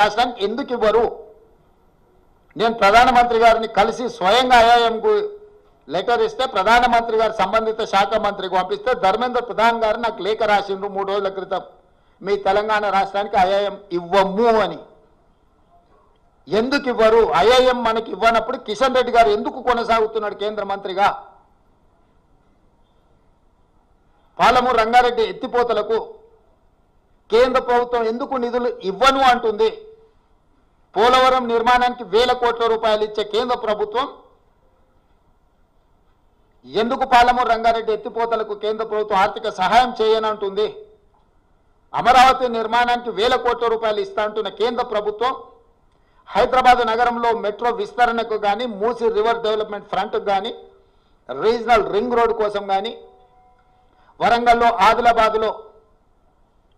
రాష్ట్రానికి ఎందుకు ఇవ్వరు? నేను ప్రధానమంత్రి గారిని కలిసి స్వయంగా ఐఐఎంకు లెటర్ ఇస్తే ప్రధానమంత్రి గారు సంబంధిత శాఖ మంత్రికి పంపిస్తే ధర్మేంద్ర ప్రధాన్ గారు నాకు లేఖ రాసిండ్రు మూడు రోజుల క్రితం. మీ తెలంగాణ రాష్ట్రానికి ఐఐఎం ఇవ్వము అని. ఎందుకు ఇవ్వరు? ఐఐఎం మనకి ఇవ్వనప్పుడు కిషన్ రెడ్డి గారు ఎందుకు కొనసాగుతున్నాడు కేంద్ర మంత్రిగా? పాలమూరు రంగారెడ్డి ఎత్తిపోతలకు కేంద్ర ప్రభుత్వం ఎందుకు నిధులు ఇవ్వను అంటుంది? పోలవరం నిర్మాణానికి వేల కోట్ల రూపాయలు ఇచ్చే కేంద్ర ప్రభుత్వం ఎందుకు పాలమూరు రంగారెడ్డి ఎత్తిపోతలకు కేంద్ర ప్రభుత్వం ఆర్థిక సహాయం చేయనంటుంది అమరావతి నిర్మాణానికి వేల కోట్ల రూపాయలు ఇస్తా అంటున్న కేంద్ర ప్రభుత్వం హైదరాబాద్ నగరంలో మెట్రో విస్తరణకు కానీ మూసి రివర్ డెవలప్మెంట్ ఫ్రంట్కు కానీ రీజనల్ రింగ్ రోడ్ కోసం కానీ వరంగల్లో ఆదిలాబాద్లో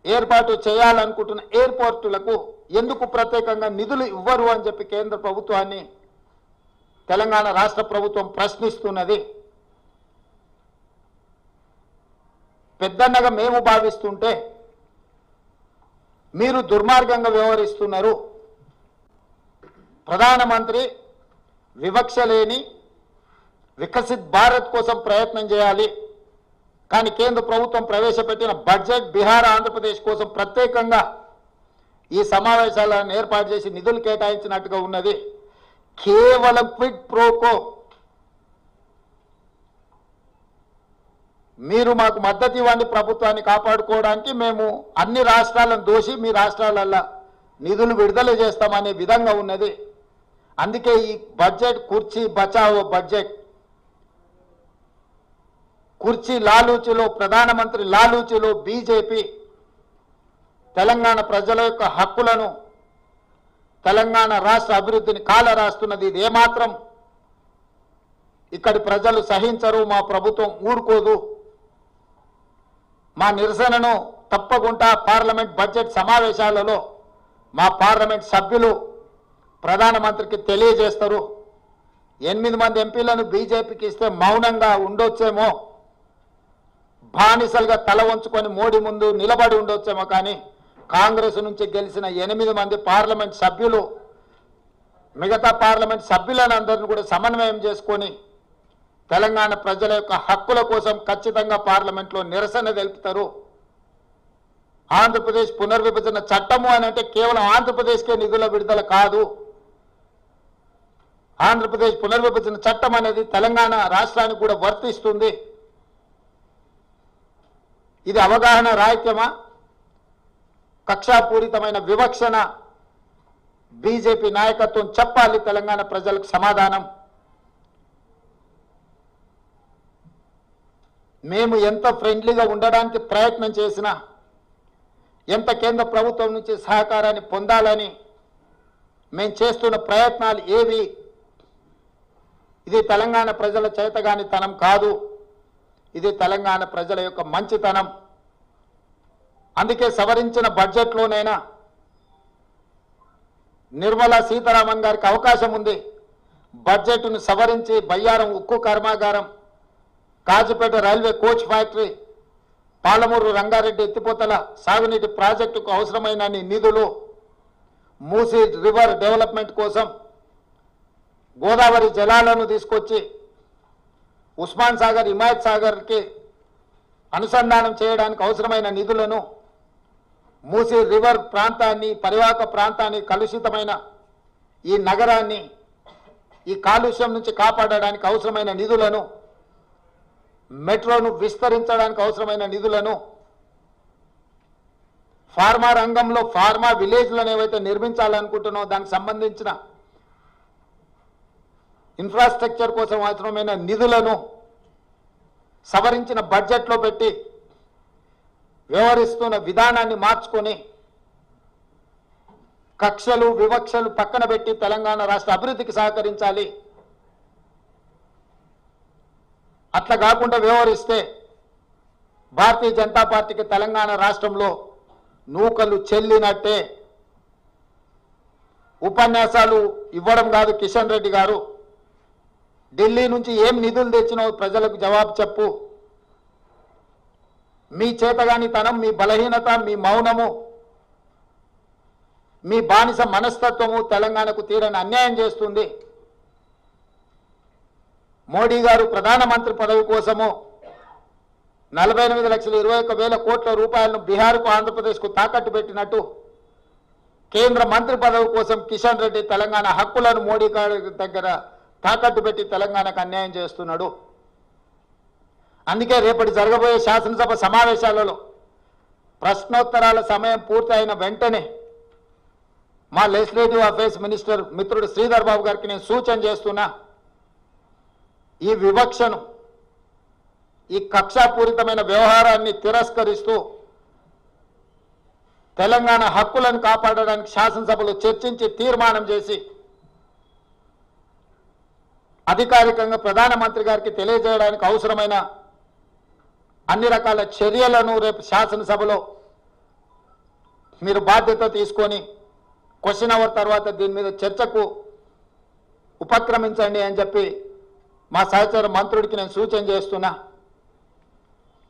ఏర్పాటు చేయాలనుకుంటున్న ఎయిర్పోర్టులకు ఎందుకు ప్రత్యేకంగా నిధులు ఇవ్వరు అని చెప్పి కేంద్ర ప్రభుత్వాన్ని తెలంగాణ రాష్ట్ర ప్రభుత్వం ప్రశ్నిస్తున్నది. పెద్దన్నగా మేము భావిస్తుంటే మీరు దుర్మార్గంగా వ్యవహరిస్తున్నారు. ప్రధానమంత్రి వివక్ష లేని వికసిత్ భారత్ కోసం ప్రయత్నం చేయాలి. కానీ కేంద్ర ప్రభుత్వం ప్రవేశపెట్టిన బడ్జెట్ బీహార్ ఆంధ్రప్రదేశ్ కోసం ప్రత్యేకంగా ఈ సమావేశాలను ఏర్పాటు చేసి నిధులు కేటాయించినట్టుగా ఉన్నది. కేవలం క్విడ్ ప్రోకో. మీరు మాకు మద్దతు ఇవ్వండి ప్రభుత్వాన్ని కాపాడుకోవడానికి. మేము అన్ని రాష్ట్రాలను దోషి మీ రాష్ట్రాలల్లో నిధులు విడుదల చేస్తామనే విధంగా ఉన్నది. అందుకే ఈ బడ్జెట్ కుర్చీ బచావో బడ్జెట్. కుర్చీ లాలూచిలో ప్రధానమంత్రి లాలూచిలో బీజేపీ. తెలంగాణ ప్రజల యొక్క హక్కులను తెలంగాణ రాష్ట్ర అభివృద్ధిని కాల రాస్తున్నది ఇది ఏమాత్రం ఇక్కడి ప్రజలు సహించరు మా ప్రభుత్వం ఊరుకోదు. మా నిరసనను తప్పకుండా పార్లమెంట్ బడ్జెట్ సమావేశాలలో మా పార్లమెంట్ సభ్యులు ప్రధానమంత్రికి తెలియజేస్తారు. ఎనిమిది మంది ఎంపీలను బీజేపీకి ఇస్తే మౌనంగా ఉండొచ్చేమో. బానిసలుగా తల వంచుకొని మోడీ ముందు నిలబడి ఉండొచ్చేమో కానీ కాంగ్రెస్ నుంచి గెలిచిన ఎనిమిది మంది పార్లమెంట్ సభ్యులు మిగతా పార్లమెంట్ సభ్యులను అందరిని కూడా సమన్వయం చేసుకొని తెలంగాణ ప్రజల యొక్క హక్కుల కోసం ఖచ్చితంగా పార్లమెంట్లో నిరసన తెలుపుతారు. ఆంధ్రప్రదేశ్ పునర్విభజన చట్టము అని అంటే కేవలం ఆంధ్రప్రదేశ్కే నిధుల విడుదల కాదు. ఆంధ్రప్రదేశ్ పునర్విభజన చట్టం అనేది తెలంగాణ రాష్ట్రానికి కూడా వర్తిస్తుంది. ఇది అవగాహన రాహిత్యమా? కక్షాపూరితమైన వివక్షణ బీజేపీ నాయకత్వం చెప్పాలి తెలంగాణ ప్రజలకు సమాధానం. మేము ఎంత ఫ్రెండ్లీగా ఉండడానికి ప్రయత్నం చేసినా ఎంత కేంద్ర ప్రభుత్వం నుంచి సహకారాన్ని పొందాలని మేము చేస్తున్న ప్రయత్నాలు ఏవి? ఇది తెలంగాణ ప్రజల చేతగాని తనం కాదు. ఇది తెలంగాణ ప్రజల యొక్క మంచితనం. అందుకే సవరించిన బడ్జెట్లోనైనా నిర్మలా సీతారామన్ గారికి అవకాశం ఉంది. బడ్జెట్ను సవరించి బయ్యారం ఉక్కు కర్మాగారం Kazipet railway coach factory Palamuru Rangareddy ఎత్తిపోతల సాగునీటి ప్రాజెక్టుకు అవసరమైన నిధులు మూసీ రివర్ డెవలప్మెంట్ కోసం గోదావరి జలాలను తీసుకొచ్చి ఉస్మాన్ సాగర్ హిమాయత్ సాగర్కి అనుసంధానం చేయడానికి అవసరమైన నిధులను మూసీ రివర్ ప్రాంతాన్ని పరివాహక ప్రాంతాన్ని కలుషితమైన ఈ నగరాన్ని ఈ కాలుష్యం నుంచి కాపాడడానికి అవసరమైన నిధులను మెట్రోను విస్తరించడానికి అవసరమైన నిధులను ఫార్మా రంగంలో ఫార్మా విలేజ్లను ఏవైతే నిర్మించాలనుకుంటున్నామో దానికి సంబంధించిన ఇన్ఫ్రాస్ట్రక్చర్ కోసం అవసరమైన నిధులను సవరించిన బడ్జెట్లో పెట్టి వ్యవహరిస్తున్న విధానాన్ని మార్చుకొని కక్షలు వివక్షలు పక్కన పెట్టి తెలంగాణ రాష్ట్ర అభివృద్ధికి సహకరించాలి. అట్లా కాకుండా వ్యవహరిస్తే భారతీయ జనతా పార్టీకి తెలంగాణ రాష్ట్రంలో నూకలు చెల్లినట్టే. ఉపన్యాసాలు ఇవ్వడం కాదు కిషన్ రెడ్డి గారు. ఢిల్లీ నుంచి ఏం నిధులు తెచ్చినావు ప్రజలకు జవాబు చెప్పు. మీ చేతగానితనం మీ బలహీనత మీ మౌనము మీ బానిస మనస్తత్వము తెలంగాణకు తీరని అన్యాయం చేస్తుంది. మోడీ గారు ప్రధానమంత్రి పదవి కోసము నలభై ఎనిమిది లక్షల ఇరవై ఒక్క వేల కోట్ల రూపాయలను బీహార్కు ఆంధ్రప్రదేశ్కు తాకట్టు పెట్టినట్టు కేంద్ర మంత్రి పదవి కోసం కిషన్ రెడ్డి తెలంగాణ హక్కులను మోడీ గారి దగ్గర తాకట్టు పెట్టి తెలంగాణకు అన్యాయం చేస్తున్నాడు. అందుకే రేపటి జరగబోయే శాసనసభ సమావేశాలలో ప్రశ్నోత్తరాల సమయం పూర్తయిన వెంటనే మా లెజిస్లేటివ్ అఫేర్స్ మినిస్టర్ మిత్రుడు శ్రీధర్ బాబు గారికి నేను సూచన చేస్తున్నా ఈ వివక్షను ఈ కక్షాపూరితమైన వ్యవహారాన్ని తిరస్కరిస్తూ తెలంగాణ హక్కులను కాపాడడానికి శాసనసభలో చర్చించి తీర్మానం చేసి అధికారికంగా ప్రధానమంత్రి గారికి తెలియజేయడానికి అవసరమైన అన్ని రకాల చర్యలను రేపు శాసనసభలో మీరు బాధ్యత తీసుకొని క్వశ్చన్ అవర్ తర్వాత దీని మీద చర్చకు ఉపక్రమించండి అని చెప్పి మా సహచర మంత్రుడికి నేను సూచన చేస్తున్నా.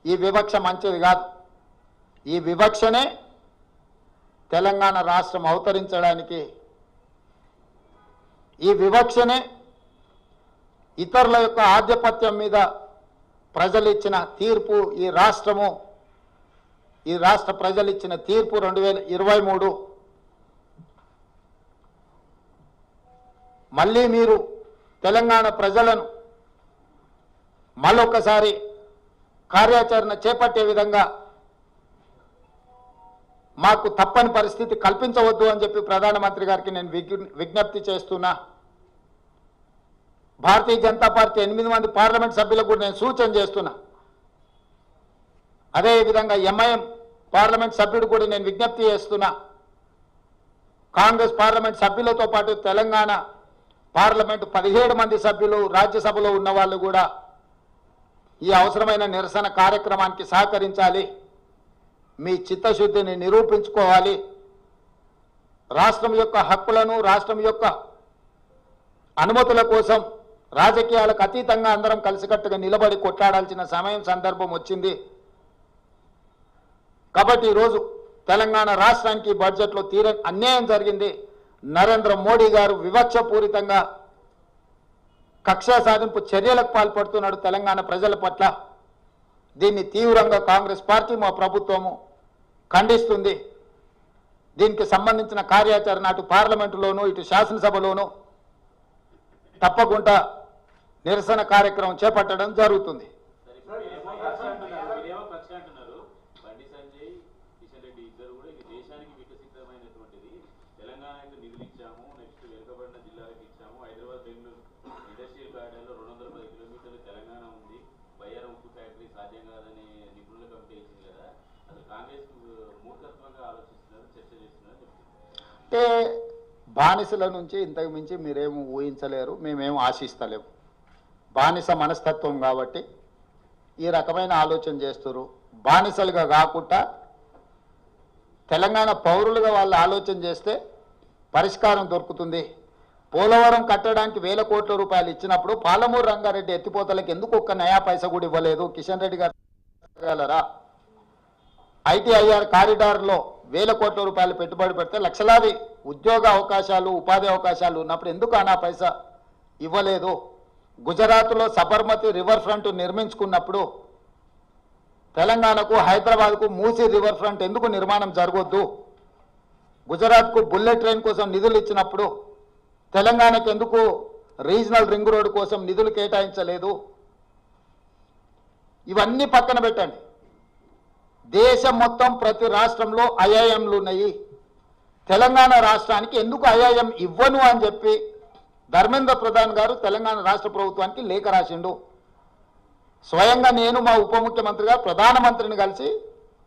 ఈ వివక్ష మంచిది కాదు. ఈ వివక్షనే తెలంగాణ రాష్ట్రం అవతరించడానికి ఈ వివక్షనే ఇతరుల యొక్క ఆధిపత్యం మీద ప్రజలు ఇచ్చిన తీర్పు ఈ రాష్ట్రము ఈ రాష్ట్ర ప్రజలు ఇచ్చిన తీర్పు రెండు వేల ఇరవై మూడు. మళ్ళీ మీరు తెలంగాణ ప్రజలను మరొకసారి కార్యాచరణ చేపట్టే విధంగా మాకు తప్పని పరిస్థితి కల్పించవద్దు అని చెప్పి ప్రధానమంత్రి గారికి నేను విజ్ఞ- విజ్ఞప్తి చేస్తున్నా. భారతీయ జనతా పార్టీ ఎనిమిది మంది పార్లమెంట్ సభ్యులకు కూడా నేను సూచన చేస్తున్నా. అదేవిధంగా ఎంఐఎం పార్లమెంట్ సభ్యుడు కూడా నేను విజ్ఞప్తి చేస్తున్నా. కాంగ్రెస్ పార్లమెంట్ సభ్యులతో పాటు తెలంగాణ పార్లమెంటు పదిహేడు మంది సభ్యులు రాజ్యసభలో ఉన్న వాళ్ళు కూడా ఈ అవసరమైన నిరసన కార్యక్రమానికి సహకరించాలి. మీ చిత్తశుద్ధిని నిరూపించుకోవాలి. రాష్ట్రం యొక్క హక్కులను రాష్ట్రం యొక్క అనుమతుల కోసం రాజకీయాలకు అతీతంగా అందరం కలిసికట్టుగా నిలబడి కొట్లాడాల్సిన సమయం సందర్భం వచ్చింది. కాబట్టి ఈరోజు తెలంగాణ రాష్ట్రానికి బడ్జెట్లో తీర అన్యాయం జరిగింది. నరేంద్ర మోడీ గారు వివక్షపూరితంగా కక్షా సాధింపు చర్యలకు పాల్పడుతున్నాడు తెలంగాణ ప్రజల పట్ల. దీన్ని తీవ్రంగా కాంగ్రెస్ పార్టీ మా ప్రభుత్వము ఖండిస్తుంది. దీనికి సంబంధించిన కార్యాచరణ అటు పార్లమెంటులోనూ ఇటు శాసనసభలోనూ తప్పకుండా నిరసన కార్యక్రమం చేపట్టడం జరుగుతుంది. మీరేమో మీరేమో అంటే బానిసల నుంచి ఇంతకు మించి మీరేం ఊహించలేరు మేమేం ఆశిస్తలేము. బానిస మనస్తత్వం కాబట్టి ఈ రకమైన ఆలోచన చేస్తారు బానిసలుగా కాకుండా తెలంగాణ పౌరులుగా వాళ్ళు ఆలోచన చేస్తే పరిష్కారం దొరుకుతుంది. పోలవరం కట్టడానికి వేల కోట్ల రూపాయలు ఇచ్చినప్పుడు పాలమూరు రంగారెడ్డి ఎత్తిపోతలకు ఎందుకు ఒక్క నయా పైస కూడా ఇవ్వలేదు? కిషన్ రెడ్డి గారు చెప్పగలరా? ఐటీఐఆర్ కారిడార్లో వేల కోట్ల రూపాయలు పెట్టుబడి పెడితే లక్షలాది ఉద్యోగ అవకాశాలు ఉపాధి అవకాశాలు ఉన్నప్పుడు ఎందుకు అనా పైసా ఇవ్వలేదు? గుజరాత్లో సబర్మతి రివర్ ఫ్రంట్ నిర్మించుకున్నప్పుడు తెలంగాణకు హైదరాబాద్కు మూసీ రివర్ ఫ్రంట్ ఎందుకు నిర్మాణం జరగొద్దు? గుజరాత్కు బుల్లెట్ ట్రైన్ కోసం నిధులు ఇచ్చినప్పుడు తెలంగాణకు ఎందుకు రీజనల్ రింగ్ రోడ్ కోసం నిధులు కేటాయించలేదు? ఇవన్నీ పక్కన పెట్టండి. దేశం మొత్తం ప్రతి రాష్ట్రంలో ఐఐఎంలు ఉన్నాయి. తెలంగాణ రాష్ట్రానికి ఎందుకు ఐఐఎం ఇవ్వను అని చెప్పి ధర్మేంద్ర ప్రధాన్ గారు తెలంగాణ రాష్ట్ర ప్రభుత్వానికి లేఖ రాసిండు. స్వయంగా నేను మా ఉప ముఖ్యమంత్రిగా ప్రధానమంత్రిని కలిసి